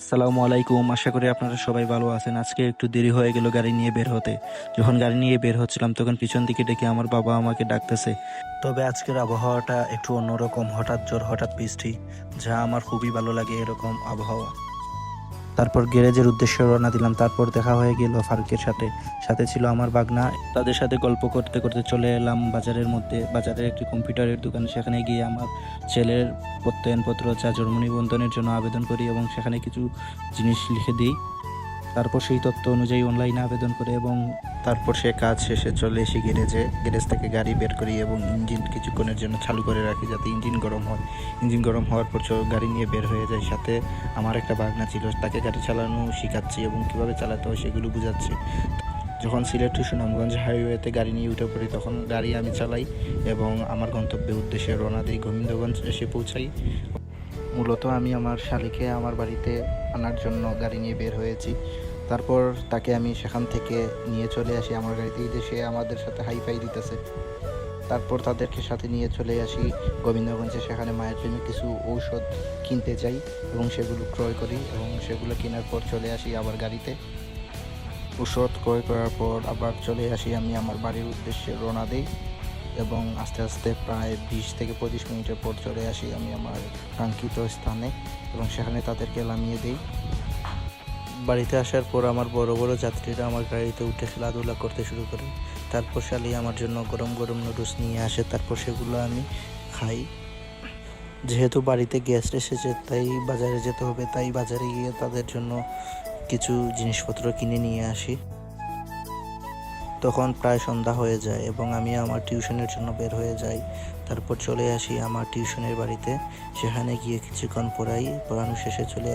আসসালামু আলাইকুম, আশা করি আপনারা সবাই ভালো আছেন। আজকে একটু দেরি হয়ে গেল গাড়ি নিয়ে বের হতে। যখন গাড়ি নিয়ে বের হচ্ছিলাম, তখন পিছন দিকে ডেকে আমার বাবা আমাকে ডাকতেছে। তবে আজকের আবহাওয়াটা একটু অন্যরকম, হঠাৎ জোর হঠাৎ বৃষ্টি, যা আমার খুবই ভালো লাগে এরকম আবহাওয়া। তারপর গ্যারেজের উদ্দেশ্যে রওনা দিলাম। তারপর দেখা হয়ে গেল ফারুকের সাথে। সাথে ছিল আমার বাগনা। তাদের সাথে গল্প করতে করতে চলে এলাম বাজারের মধ্যে। বাজারের একটি কম্পিউটারের দোকান। সেখানে গিয়ে আমার ছেলের প্রত্যয়নপত্র চা জন্ম নিবন্ধনের জন্য আবেদন করি এবং সেখানে কিছু জিনিস লিখে দিই। তারপর সেই তথ্য অনুযায়ী অনলাইনে আবেদন করে এবং তারপর সে কাজ শেষে চলে এসে গ্যারেজে, গ্যারেজ থেকে গাড়ি বের করি এবং ইঞ্জিন কিছুক্ষণের জন্য চালু করে রাখি যাতে ইঞ্জিন গরম হয়। ইঞ্জিন গরম হওয়ার পর গাড়ি নিয়ে বের হয়ে যায় সাথে আমার একটা বাগনা ছিল, তাকে গাড়ি চালানো শেখাচ্ছি এবং কীভাবে চালাতে হয় সেগুলো বুঝাচ্ছি। যখন সিলেট টু সুনামগঞ্জ হাইওয়েতে গাড়ি নিয়ে উঠে পড়ি, তখন গাড়ি আমি চালাই এবং আমার গন্তব্যের উদ্দেশ্যে রওনা দিই। গোবিন্দগঞ্জ এসে পৌঁছাই। মূলত আমি আমার শালিকে আমার বাড়িতে আনার জন্য গাড়ি নিয়ে বের হয়েছি। তারপর তাকে আমি সেখান থেকে নিয়ে চলে আসি। আমার গাড়িতে যে সে আমাদের সাথে হাইফাই দিতেছে। তারপর তাদেরকে সাথে নিয়ে চলে আসি। গোবিন্দগঞ্জে সেখানে মায়ের জন্য কিছু ঔষধ কিনতে যাই এবং সেগুলো ক্রয় করি এবং সেগুলো কেনার পর চলে আসি আবার গাড়িতে। ঔষধ ক্রয় করার পর আবার চলে আসি আমি আমার বাড়ির উদ্দেশ্যে রওনা দিই। এবং আস্তে আস্তে প্রায় বিশ থেকে পঁচিশ মিনিটের পর চলে আসি আমি আমার কাঙ্ক্ষিত স্থানে এবং সেখানে তাদেরকে নামিয়ে দিই। বাড়িতে আসার পর আমার বড় বড় যাত্রীরা আমার গাড়িতে উঠে খেলাধুলা করতে শুরু করে। তারপর শালি আমার জন্য গরম গরম নুডলস নিয়ে আসে, তারপর সেগুলো আমি খাই। যেহেতু বাড়িতে গেস্ট এসেছে, তাই বাজারে যেতে হবে, তাই বাজারে গিয়ে তাদের জন্য কিছু জিনিসপত্র কিনে নিয়ে আসি। তখন প্রায় সন্ধ্যা হয়ে যায় এবং আমি আমার টিউশনের জন্য বের হয়ে যাই। তারপর চলে আসি আমার টিউশনের বাড়িতে। সেখানে গিয়ে কিছুক্ষণ পড়াই পড়ানো শেষে চলে আসি।